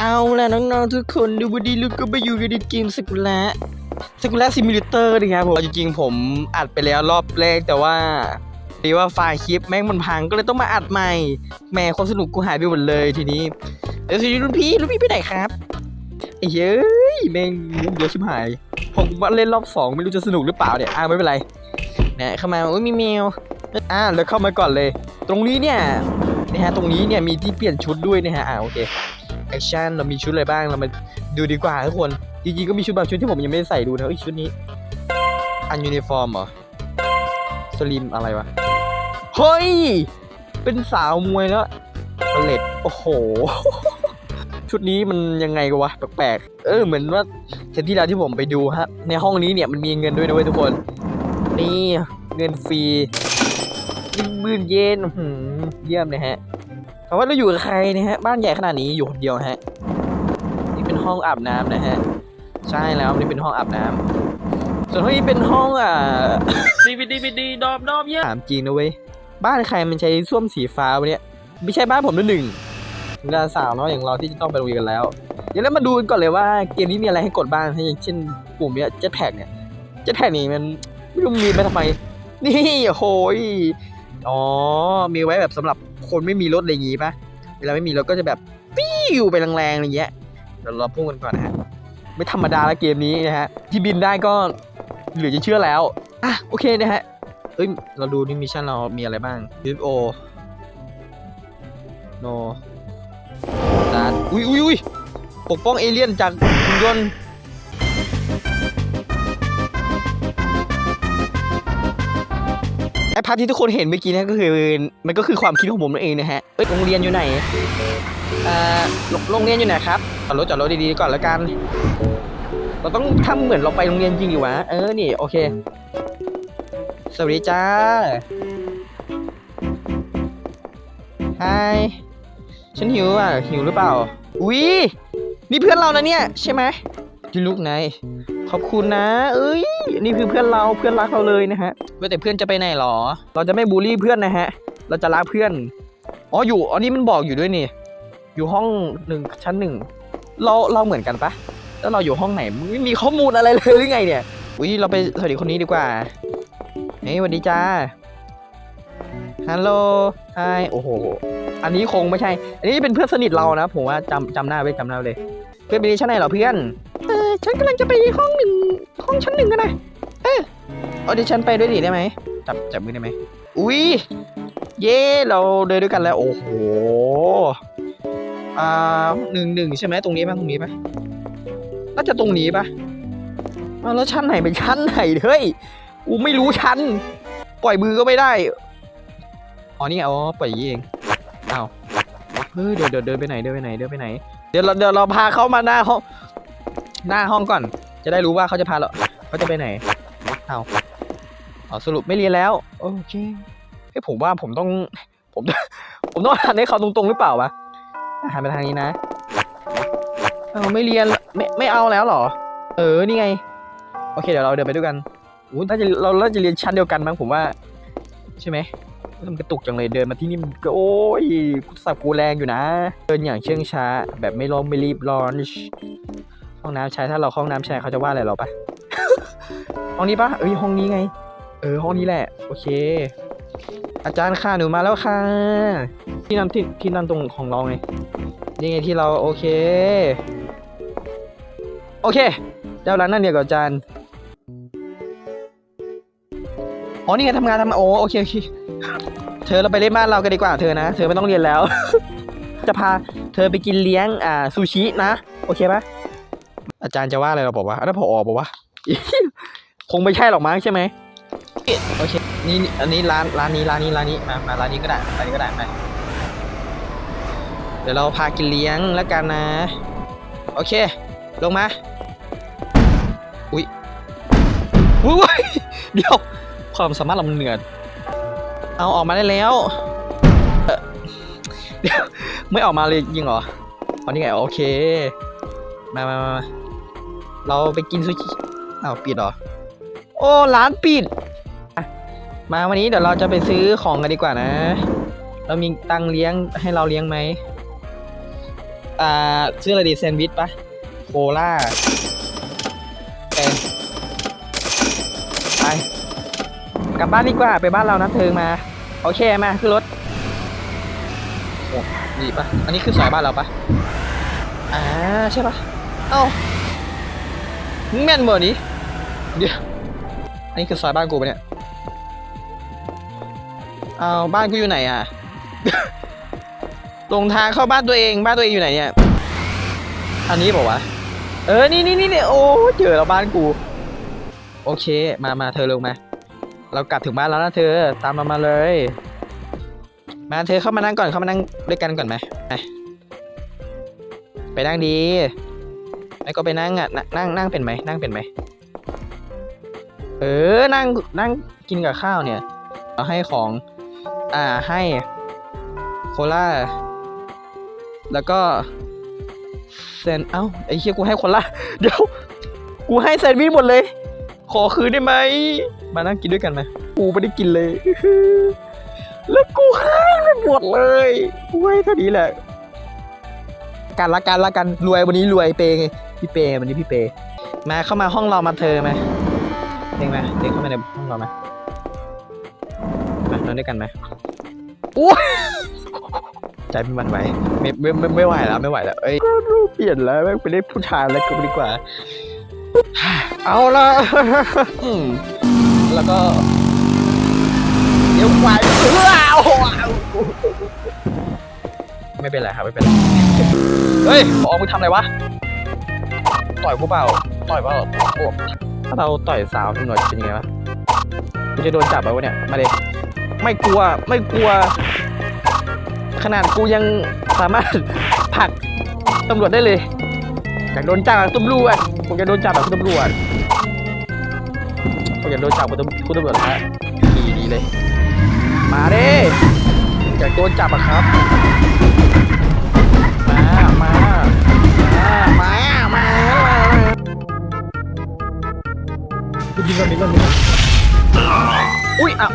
เอาล่ะน้องๆทุกคนดูวันนี้ลูกก็มาอยู่กันในเกมสกุละสกุละซิมูเลเตอร์นะครับผมจริงๆผมอัดไปแล้วรอบแรกแต่ว่าดีว่าไฟล์คลิปแม่งมันพังก็เลยต้องมาอัดใหม่แหม่ความสนุกกูหายไปหมดเลยทีนี้เดี๋ยวสิรุ่นพี่รุ่นพี่ไปไหนครับไอ้เฮ้ยแม่งเยอะชิบหายผมว่าเล่นรอบสองไม่รู้จะสนุกหรือเปล่าเนี่ยอ่าไม่เป็นไรนะเข้ามาโอ้ยมีแมวอ่าแล้วเข้ามาก่อนเลย ตรงนี้เนี่ยนะฮะตรงนี้เนี่ยมีที่เปลี่ยนชุดด้วยนะฮะอ่าโอเค แอคชั่นเรามีชุดอะไรบ้างเรามาดูดีกว่าทุกคนจริงๆก็มีชุดบางชุดที่ผมยังไม่ได้ใส่ดูนะอ้ชุดนี้ อันยูนิฟอร์มเหรอสลิมอะไรวะเฮ้ยเป็นสาวมวยแล้วบลเลตโอ้โห ชุดนี้มันยังไงกันวะแปลกๆเออเหมือนว่าเทปที่แล้วที่ผมไปดูฮะ ในห้องนี้เนี่ยมันมีเงินด้วยนะเว้ยทุกคน นี่เงินฟรียี่หมื่นเยนเยี่ยมเลยฮะ ถามว่าเราอยู่กับใครนะฮะ บ้านใหญ่ขนาดนี้อยู่คนเดียวฮะ นี่เป็นห้องอาบน้ำนะฮะ ใช่แล้วนี่เป็นห้องอาบน้ำส่วนห้องนี้เป็นห้องอ่า DVD DVD ดอบดอบเยอะถามจริงนะเว้ย บ้านใครมันใช้ส้วมสีฟ้าวะเนี่ย ไม่ใช่บ้านผมด้วยหนึ่งเวลาสาวเน้อยอย่างเราที่จะต้องไปโรงเรียนกันแล้วเดี๋ยวเรามาดูกันก่อนเลยว่าเกมนี้มีอะไรให้กดบ้างอย่างเช่นปุ่มเนี้ยเจ็ตแพ็กเนี่ยเจ็ตแพ็กนี่มันไม่รู้มีไปทำไม นี่โหยอ๋อ มีไว้แบบสำหรับ คนไม่มีรถอะไรอย่างงี้ปะเวลาไม่มีรถก็จะแบบปิ้วไปแรงๆอะไรเงี้ยเดี๋ยวเราพูดกันก่อนนะฮะไม่ธรรมดาละเกมนี้นะฮะที่บินได้ก็เหลือจะเชื่อแล้วอะโอเคนะฮะเอ้ยเราดูนี่มิชชั่นเรามีอะไรบ้างดิฟโอโนตาอุ้ยอุ้ยอุ้ยปกป้องเอเลี่ยนจากหุ่นยนต์ ไอภาพที่ทุกคนเห็นเมื่อกี้นะก็คือมันก็คือความคิดของผมนั่นเองนะฮะเอ้ยโรงเรียนอยู่ไหนเอ่อโรงโรงเรียนอยู่ไหนครับจอดรถจอดรถดีๆก่อนแล้วกัน เราต้องทำเหมือนเราไปโรงเรียนจริงอยู่วะเออนี่โอเค สวัสดีจ้าฮายฉันหิวอะหิวหรือเปล่าอุ๊ยนี่เพื่อนเรานะเนี่ยใช่ไหมที่ลูกไหน ขอบคุณนะ เอ้ย นี่คือเพื่อนเราเพื่อนรักเราเลยนะฮะว่าแต่เพื่อนจะไปไหนหรอ เราจะไม่บูลลี่เพื่อนนะฮะ เราจะรักเพื่อน อ๋ออยู่ อ๋อนี่มันบอกอยู่ด้วยนี่ อยู่ห้องหนึ่งชั้นหนึ่ง เราเราเหมือนกันปะ แล้วเราอยู่ห้องไหนไม่มีข้อมูลอะไรเลยหรือไงเนี่ย อุ้ยเราไปสวัสดีคนนี้ดีกว่า เฮ้ยสวัสดีจ้า ฮัลโหลไฮโอ้โห อันนี้คงไม่ใช่ อันนี้เป็นเพื่อนสนิทเรานะ ผมว่าจำจำหน้าไว้จำหน้าไว้เลย เพื่อนไปชั้นไหนเหรอเพื่อน ฉันกำลังจะไปห้องหนึ่งห้องชั้นหนึ่งกันนะเออเอาเดี๋ยวฉันไปด้วยดิได้ไหมจับจับมือได้ไหมอุ้ยเย่เราเดินด้วยกันแล้ว โอ้โหอ่าหนึ่งหนึ่งใช่ไหมตรงนี้ป่ะตรงนี้ป่ะน่าจะตรงนี้ป่ะอ้าวแล้วชั้นไหนเป็นชั้นไหนเฮ้ยกูไม่รู้ชั้น ปล่อยมือก็ไม่ได้อ๋อนี่ไงอ๋อปล่อยอยางนี้เองอ้าวเฮ้ยเดี๋ยวเดี๋ยวเดินไปไหนเดินไปไหนเดินไปไหน เดี๋ยวเราเดี๋ยวเราพาเขามาหน้าห้อง หน้าห้องก่อน จะได้รู้ว่าเขาจะพาเราเขาจะไปไหน เอาเอาสรุปไม่เรียนแล้ว โอเคเฮ้ยผมว่าผมต้อง ผม ผมต้องหันให้เขาตรงๆหรือเปล่าวะหันไปทางนี้นะเอาไม่เรียนไม่ไม่เอาแล้วหรอ เออนี่ไง โอเคเดี๋ยวเราเดินไปด้วยกันอู้น่าจะเราน่าจะเรียนชั้นเดียวกันมั้งผมว่า ใช่ไหมมันกระตุกจังเลยเดินมาที่นี่มันก็โอ้ยกูสับกูแรงอยู่นะ เดินอย่างเชื่องช้า แบบไม่ร้อนไม่รีบร้อน ห้องน้ำชายถ้าเราเข้าห้องน้ำชายเขาจะว่าอะไรเราปะห้องนี้ปะเอ้ยห้องนี้ไง เออห้องนี้แหละ โอเค อาจารย์ค่ะหนูมาแล้วค่ะ ที่นั่นที่ที่นั่นตรงของเราไงนี่ไงที่เราโอเค โอเคเดี๋ยวร้านนั่นเดียวกับอาจารย์อ๋อนี่ไงทำงานทำโอ้โอเคโอเคเธอเราไปเล่นบ้านเรากันดีกว่าเธอนะ เธอไม่ต้องเรียนแล้ว จะพาเธอไปกินเลี้ยงอ่าซูชินะ โอเคปะ อาจารย์จะว่าอะไรเราบอกว่าอันนั้นพอบอกว่าคงไม่ใช่หรอกมั้งใช่ไหมโอเคนี่อันนี้ร้านร้านนี้ร้านนี้ร้านนี้มามาร้านนี้ก็ได้ร้านนี้ก็ได้ไปเดี๋ยวเราพากินเลี้ยงแล้วกันนะ โอเค ลงมา อุ้ยอุ้ยเดี๋ยวความสามารถเราเหนือเอาออกมาได้แล้วเดี๋ยวไม่ออกมาเลยจริงเหรอเอานี่ไงโอเค มามามามาเราไปกินซูชิอ้าวปิดหรอ โอ้ร้านปิด มาวันนี้เดี๋ยวเราจะไปซื้อของกันดีกว่านะ เรามีตังเลี้ยงให้เราเลี้ยงไหมอ่าชื่ออะไรดีแซนด์วิชปะโคล่าไปไปกลับบ้านดีกว่าไปบ้านเรานะเธอมา โอเคมาขึ้นรถโอ้ดีปะอันนี้คือซอยบ้านเราปะอ่าใช่ปะ เอ้ามึงแม่นเบอร์นี้เดี๋ยวอันนี้คือซอยบ้านกูปะเนี่ยเอาวบ้านกูอยู่ไหนอะลงทางเข้าบ้านตัวเองบ้านตัวเองอยู่ไหนเนี่ยอันนี้บอกว่าวะเออนี่นี่นี่นี่โอ้เจอแล้วบ้านกู โอเค มามาเธอลงมา เรากลับถึงบ้านแล้วนะเธอ ตามมามาเลย มาเธอเข้ามานั่งก่อนเข้ามานั่งด้วยกันก่อนไหมไปไปนั่งดี ไม่ก็ไปนั่งอะนั่งนั่งนั่งเป็นไหมนั่งเป็นไหมเออนั่งนั่งกินกับข้าวเนี่ยเราให้ของอ่าให้โคลาแล้วก็แซนเอ้าไอ้เชี่ยกูให้โคล่าเดี๋ยวกูให้แซนด์วิชหมดเลย ขอคืนได้ไหมมานั่งกินด้วยกันไหมกูไม่ได้กินเลยแล้วกูให้ไปหมดเลยกูให้เท่านี้แหละการละกันละกันรวยวันนี้รวยเปไง พี่เปย์วันนี้พี่เปย์มาเข้ามาห้องเรามาเธอไหมเด้งมเด้งเข้ามาในห้องเรามามานอนด้วยกันไหมโอ้ใจไม่หวันไหวไม่ไม่ไม่ไม่ไหวแล้วไม่ไหวแล้วเอ้ยรูปเปลี่ยนแล้วแม่งไปเล่นผู้ชายแล้วก็ดีกว่า เอาละแล้วก็เดี๋ยวไหวเออโอ้โหไม่เป็นไรครับไม่เป็นไรเฮ้ยออกมึงทำอะไรวะ ต่อยกูเปล่า ต่อยเปล่าโอ้ถ้าเราต่อยสาวตำรวจจะเป็นยังไงวะกูจะโดนจับไปวะเนี่ย มาเลยไม่กลัว ไม่กลัว ขนาดกูยังสามารถผลักตำรวจได้เลยอยากโดนจับกับตำรวจผมจะโดนจับแบบคุณตำรวจผมอยากโดนจับกับคุณตำรวจฮะดีดีเลย มาเด้อยากโดนจับอะครับ มา มา มา มา มา ยิงกันยิงกันยิงกันอุ้ยอะ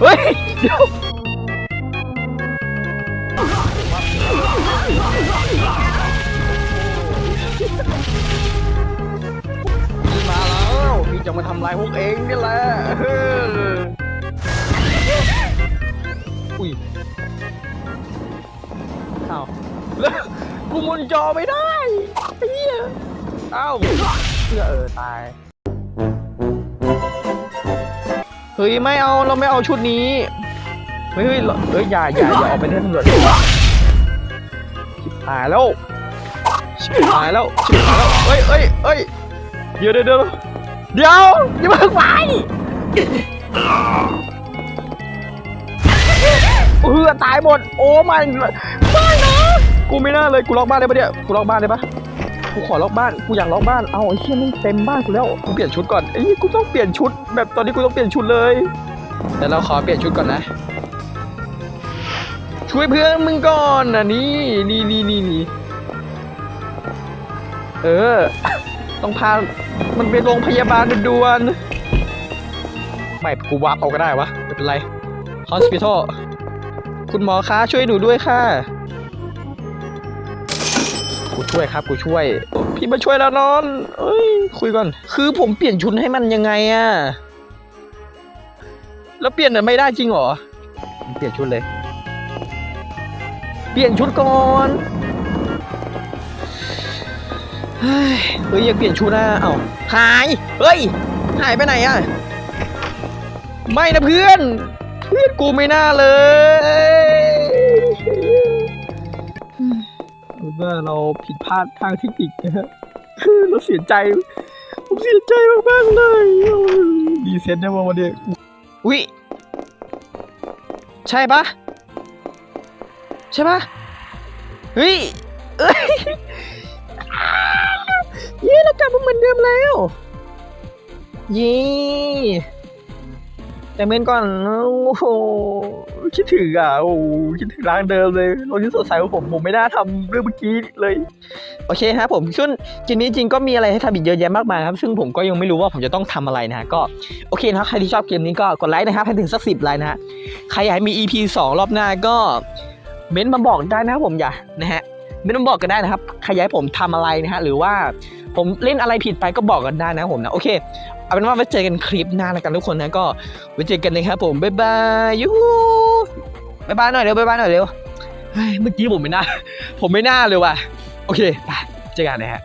เฮ้ยเดี๋ยวพี่มาแล้วพี่จะมาทำลายพวกเองนี่แหละอุ้ยอ้าวแล้วกูมุนจอไม่ได้เหี้ยอ้าวเพื่อเออตาย เฮ้ยไม่เอาเราไม่เอาชุดนี้เฮ้ยเฮ้ยเฮ้ยอย่าอย่าอย่าออกไปเล่นตำรวจชิบหายแล้วชิบหายแล้วชิบหายแล้วเฮ้ยเฮ้ยเฮ้ยเดี๋ยวเดี๋ยวเดี๋ยวเดี๋ยวอย่าเพิ่งไปเออตายหมดโอ้ไม่ไม่นะกูไม่น่าเลยกูล็อกบ้านได้ปะเนี่ยกูล็อกบ้านได้ปะ กูขอล็อกบ้าน กูอยากล็อกบ้าน เอาไอ้เชี่ยมันเต็มบ้านกูแล้ว กูเปลี่ยนชุดก่อนไอ้ยกูต้องเปลี่ยนชุด แบบตอนนี้กูต้องเปลี่ยนชุดเลยแต่เราขอเปลี่ยนชุดก่อนนะ ช่วยเพื่อนมึงก่อนนะนี่นี่นี่นี่นี่เออ ต้องพา มันไปโรงพยาบาลด่วนๆไม่กูวาร์ปเอาก็ได้วะไม่เป็นไร hospital คุณหมอคะช่วยหนูด้วยค่ะ ช่วยครับกูช่วย พี่มาช่วยแล้วนอนเอ้ยคุยก่อน คือผมเปลี่ยนชุดให้มันยังไงอะแล้วเปลี่ยนน่ะไม่ได้จริงเหรอ เปลี่ยนชุดเลย เปลี่ยนชุดก่อนเฮ้ยเฮ้ยอยากเปลี่ยนชุดนะเอ้าหาย เฮ้ย หายไปไหนอะไม่นะเพื่อน เพื่อนกูไม่น่าเลย เอาว่าเราผิดพลาดทางเทคนิคนะฮะเราเสียใจผมเสียใจมากๆเลยดีเซนได้มาวันเนี้อุ้ยใช่ปะใช่ปะเฮ้ยเอ้ยเย้เรากลับมาเหมือนเดิมแล้วเย้ แต่เมนก่อน โอ้โห คิดถึงอะ โอ้โหคิดถึงร้านเดิมเลยโลกที่สดใสของผม ผมไม่น่าทำเรื่องเมื่อกี้เลย โอเคครับผมช่วงจริงนี้จริงก็มีอะไรให้ทำอีกเยอะแยะมากมายครับ ซึ่งผมก็ยังไม่รู้ว่าผมจะต้องทำอะไรนะฮะ ก็โอเคนะครับใครที่ชอบเกมนี้ก็กดไลค์นะครับ ให้ถึงสักสิบไลค์นะฮะ ใครอยากให้มี EP 2 รอบหน้าก็เม้นต์มาบอกได้นะครับผมอย่านะฮะไม่ต้องบอกกันได้นะครับใครอยากผมทำอะไรนะฮะ หรือว่าผมเล่นอะไรผิดไปก็บอกกันได้นะผมนะ โอเค เอาเป็นว่าไว้เจอกันคลิปหน้าแล้วกันทุกคนนะก็ไว้เจอกันนะครับผมบ๊ายบายยูฮูบ๊ายบายหน่อยเร็วบ๊ายบายหน่อยเร็วเฮ้ยเมื่อกี้ผมไม่น่า ผมไม่น่าเลยว่ะโอเคไปเจอกันนะฮะ